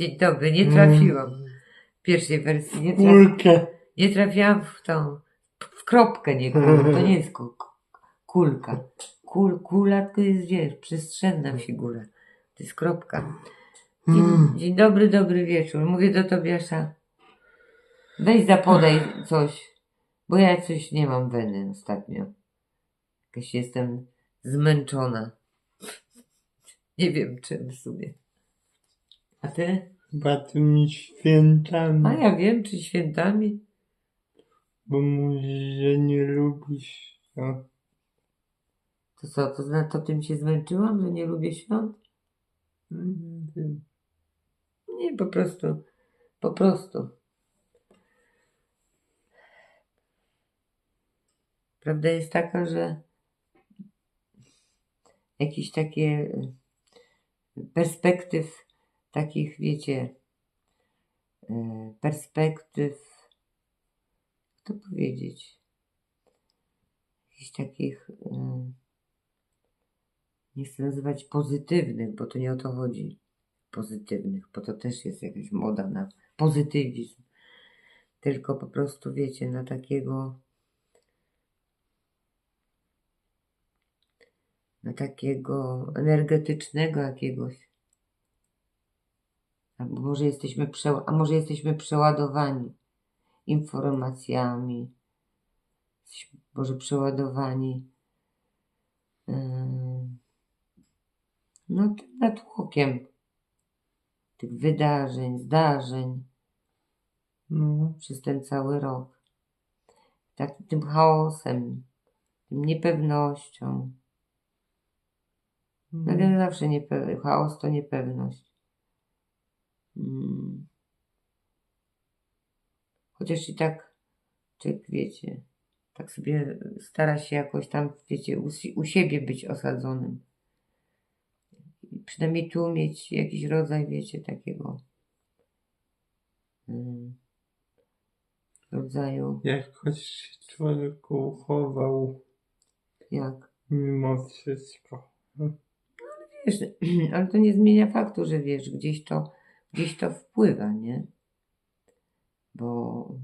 Dzień dobry, nie trafiłam. W pierwszej wersji nie, traf... Kulkę. nie trafiłam w tą, w kropkę nie kulkę, to nie jest ku- kulka. Kul, kula to jest, wiesz, przestrzenna figura. To jest kropka. Dzień, dzień dobry, dobry wieczór. Mówię do Tobiasza, weź zapodaj coś, bo ja coś nie mam weny ostatnio. Jakaś jestem zmęczona. Nie wiem czym w sumie. A ty? Chyba tymi świętami. A ja wiem, czy świętami? Bo mówisz, że nie lubisz. No. To co, to, zna- to tym się zmęczyłam, że nie lubię świąt? Wiem. Nie, po prostu, po prostu. Prawda jest taka, że jakieś takie y, perspektyw, takich wiecie, y, perspektyw, jak to powiedzieć, jakichś takich, y, nie chcę nazywać pozytywnych, bo to nie o to chodzi pozytywnych, bo to też jest jakaś moda na pozytywizm. Tylko po prostu, wiecie, na takiego na takiego energetycznego jakiegoś. Albo może jesteśmy, prze, a może jesteśmy przeładowani informacjami, jesteśmy może przeładowani yy, no tym natłokiem tych wydarzeń, zdarzeń No. przez ten cały rok. Tak, tym chaosem, tym niepewnością. No zawsze niepe- chaos to niepewność. Mm. Chociaż i tak, czy wiecie, tak sobie stara się jakoś tam, wiecie, u, u siebie być osadzonym. I Przynajmniej tu mieć jakiś rodzaj, wiecie, takiego mm, rodzaju, Jakoś się człowiek uchował jak mimo wszystko. Wiesz, ale to nie zmienia faktu, że wiesz, gdzieś to, gdzieś to wpływa, nie? Bo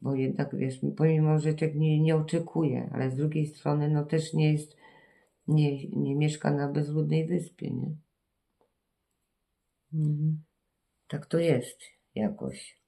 bo jednak wiesz, pomimo że człowiek nie, nie oczekuje, ale z drugiej strony no też nie jest, nie, nie mieszka na bezludnej wyspie, nie? Mhm. Tak to jest jakoś.